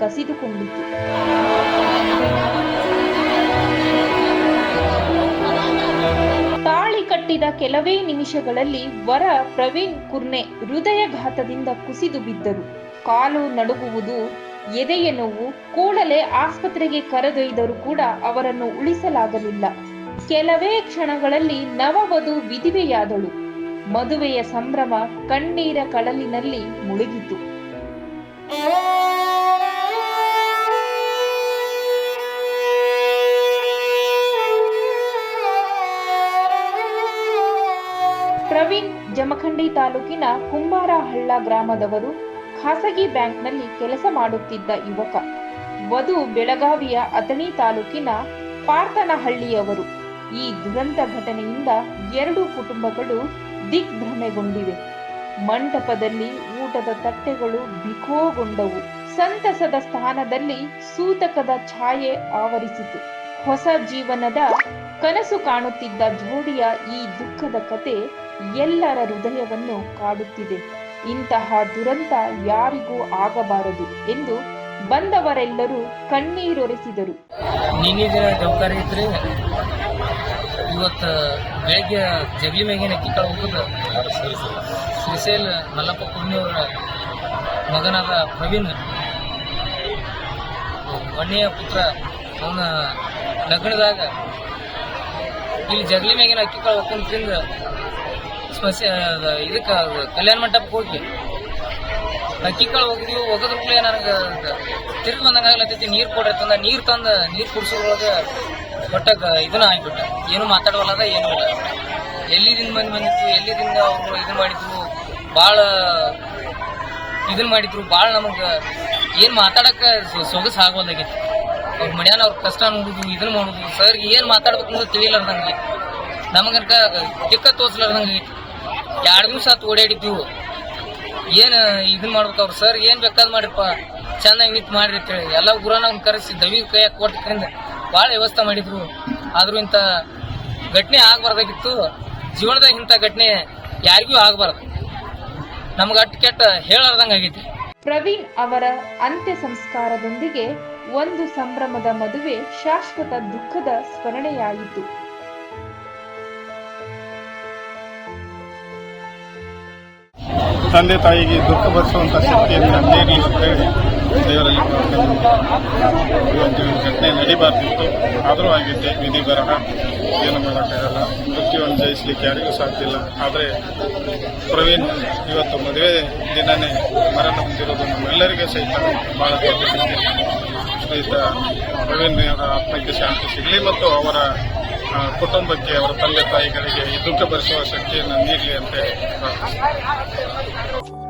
ಕಸಿದುಕೊಂಡಿತು. ತಾಳಿ ಕಟ್ಟಿದ ಕೆಲವೇ ನಿಮಿಷಗಳಲ್ಲಿ ವರ ಪ್ರವೀಣ್ ಕುರ್ನೆ ಹೃದಯಘಾತದಿಂದ ಕುಸಿದು ಬಿದ್ದರು. ಕಾಲು ನಡುಗುವುದು, ಎದೆಯ ನೋವು, ಕೂಡಲೇ ಆಸ್ಪತ್ರೆಗೆ ಕರೆದೊಯ್ದರೂ ಕೂಡ ಅವರನ್ನು ಉಳಿಸಲಾಗಲಿಲ್ಲ. ಕೆಲವೇ ಕ್ಷಣಗಳಲ್ಲಿ ನವವಧು ವಿಧಿವೆಯಾದಳು. ಮದುವೆಯ ಸಂಭ್ರಮ ಕಣ್ಣೀರ ಕಳಲಿನಲ್ಲಿ ಮುಳುಗಿತು. ಪ್ರವೀಣ್, ಜಮಖಂಡಿ ತಾಲೂಕಿನ ಕುಂಬಾರಹಳ್ಳ ಗ್ರಾಮದವರು ಖಾಸಗಿ ಬ್ಯಾಂಕ್ನಲ್ಲಿ ಕೆಲಸ ಮಾಡುತ್ತಿದ್ದ ಯುವಕ. ವಧು ಬೆಳಗಾವಿಯ ಅಥಣಿ ತಾಲೂಕಿನ ಪಾರ್ತನಹಳ್ಳಿಯವರು ಈ ದುರಂತ ಘಟನೆಯಿಂದ ಎರಡು ಕುಟುಂಬಗಳು ದಿಗ್ಭ್ರಮೆಗೊಂಡಿವೆ. ಮಂಟಪದಲ್ಲಿ ಊಟದ ತಟ್ಟೆಗಳು ಬಿಕೋಗೊಂಡವು ಸಂತಸದ ಸ್ಥಾನದಲ್ಲಿ ಸೂತಕದ ಛಾಯೆ ಆವರಿಸಿತು. ಹೊಸ ಜೀವನದ ಕನಸು ಕಾಣುತ್ತಿದ್ದ ಜೋಡಿಯ ಈ ದುಃಖದ ಕತೆ ಎಲ್ಲರ ಹೃದಯವನ್ನು ಕಾಡುತ್ತಿದೆ. ಇಂತಹ ದುರಂತ ಯಾರಿಗೂ ಆಗಬಾರದು ಎಂದು ಬಂದವರೆಲ್ಲರೂ ಕಣ್ಣೀರೊರೆಸಿದರು. ನಿನ್ನೆ ದಿನ ಇದ್ರೆ ಇವತ್ತು ಬೆಳಗ್ಗೆ ಜಗಲಿ ಮ್ಯಾಗಿನ ಅಕ್ಕಿ ಕಾಳು ಹೋಗುದು ಶ್ರೀಶೈಲ್ ಮಲ್ಲಪ್ಪ ಕುರ್ನಿಯವರ ಮಗನಾದ ಪ್ರವೀಣ್ ಒಣ್ಣೆಯ ಪುತ್ರ, ಅವನ ಲಗ್ನದಾಗ ಇಲ್ಲಿ ಜಗಲಿ ಮ್ಯಾಗಿನ ಅಕ್ಕಿ ಕಾಳು ಹೋಗ್ಕೊಂಡು ತಿಂದು ಸ್ಮಸ್ಯ ಇದಕ್ಕೆ ಕಲ್ಯಾಣ ಮಂಟಪಕ್ಕೆ ಹೋಗಿ. ಅಕ್ಕಿ ಕಾಳು ಹೋಗಿದ್ವಿ ಕೂಡಲೇ ನನಗೆ ತಿರುಗಿ ಬಂದಂಗೆ ಆಗ್ಲತ್ತೈತಿ. ನೀರು ಕೊಡ್ರಿ ತಂದ ನೀರು ತಂದ ನೀರು ಕುಡಿಸೋದ್ರೊಳಗೆ ಬಟ್ಟ ಇದನ್ನ ಆಗ್ಬಿಟ್ಟ. ಏನು ಮಾತಾಡೋಲ್ಲದ ಏನೂ ಇಲ್ಲ. ಎಲ್ಲಿದಿಂದ ಬಂದು ಬಂದಿತ್ತು, ಎಲ್ಲಿದಿಂದ ಅವರು ಇದನ್ನ ಮಾಡಿದ್ರು ಭಾಳ ಇದನ್ನ ಮಾಡಿದ್ರು ಭಾಳ ನಮಗೆ ಏನು ಮಾತಾಡಕ್ಕೆ ಸೊಗಸು ಆಗೋದಾಗೈತಿ ಅವ್ರ ಮನ್ಯಾನ ಅವ್ರ ಕಷ್ಟ ನೋಡುದು, ಇದನ್ನ ಮಾಡುದು ಸರ್ ಏನು ಮಾತಾಡ್ಬೇಕು ಅಂತ ತಿಳಿಲಾರ್ದಂಗೆ ನಮಗನ್ಕ ದಿಕ್ಕ ತೋರ್ಸ್ಲಾರ್ದಂಗೆ ಎರಡು ದಿವಸ ಆತು ಓಡಾಡಿದ್ದೀವಿ. ಏನು ಇದನ್ನ ಮಾಡ್ಬೇಕು ಅವ್ರು? ಸರ್ ಏನು ಬೇಕಾದ್ ಮಾಡಿರಪ್ಪ? ಚೆನ್ನಾಗಿ ನಿಂತು ಮಾಡ್ರಿ ಅಂತ ಹೇಳಿ. ಎಲ್ಲ ಊರನ್ನ ಕರೆಸಿ ದವಿ ಕೈಯಾಗ ಕೊಟ್ಟಿದ್ರಿಂದ ಭಾಳ ವ್ಯವಸ್ಥೆ ಮಾಡಿದ್ರು. ಆದ್ರೂ ಇಂಥ ಘಟನೆ ಆಗಬಾರ್ದಾಗಿತ್ತು. ಜೀವನದಾಗ ಇಂಥ ಘಟನೆ ಯಾರಿಗೂ ಆಗಬಾರ್ದು. ನಮ್ಗೆ ಅಟ್ಟು ಕೆಟ್ಟ ಹೇಳಾರ್ದಂಗೆ ಆಗೈತಿ. ಪ್ರವೀಣ್ ಅವರ ಅಂತ್ಯ ಸಂಸ್ಕಾರದೊಂದಿಗೆ ಒಂದು ಸಂಭ್ರಮದ ಮದುವೆ ಶಾಶ್ವತ ದುಃಖದ ಸ್ಮರಣೆಯಾಯಿತು. ತಂದೆ ತಾಯಿಗೆ ದುಃಖ ಭರಿಸುವಂತ ಶಕ್ತಿಯನ್ನು ನಮ್ಮ ಹೇಳಿ. ದೇವರಲ್ಲಿ ಈ ಈ ಘಟನೆ ನಡಿಬಾರ್ದಿತ್ತು. ಆದರೂ ಆಗಿದ್ದೆ ವಿಧಿ ಬರಹ ಏನು ಮಾಡೋಕ್ಕಾಗಲ್ಲ. ಮೃತ್ಯುವನ್ನು ಜಯಿಸಲಿಕ್ಕೆ ಯಾರಿಗೂ ಸಾಧ್ಯ ಇಲ್ಲ. ಆದರೆ ಪ್ರವೀಣ್ ಇವತ್ತು ಮದುವೆ ದಿನನೇ ಮರಣ ಹೊಂದಿರೋದು ನಮ್ಮೆಲ್ಲರಿಗೂ ಸಹಿತ ಸುದ್ದಿ ಸಹಿತ ಪ್ರವೀಣ್ ಅವರ ಆತ್ಮಕ್ಕೆ ಶಾಂತಿ ಸಿಗಲಿ ಮತ್ತು ಅವರ ಕುಟುಂಬಕ್ಕೆ, ಅವರ ತಂದೆ ತಾಯಿಗಳಿಗೆ ದುಃಖ ಭರಿಸುವ ಶಕ್ತಿಯನ್ನು ನೀಡಲಿ ಅಂತ ಹೇಳಿ ಪ್ರಾರ್ಥಿಸ್ತೀನಿ.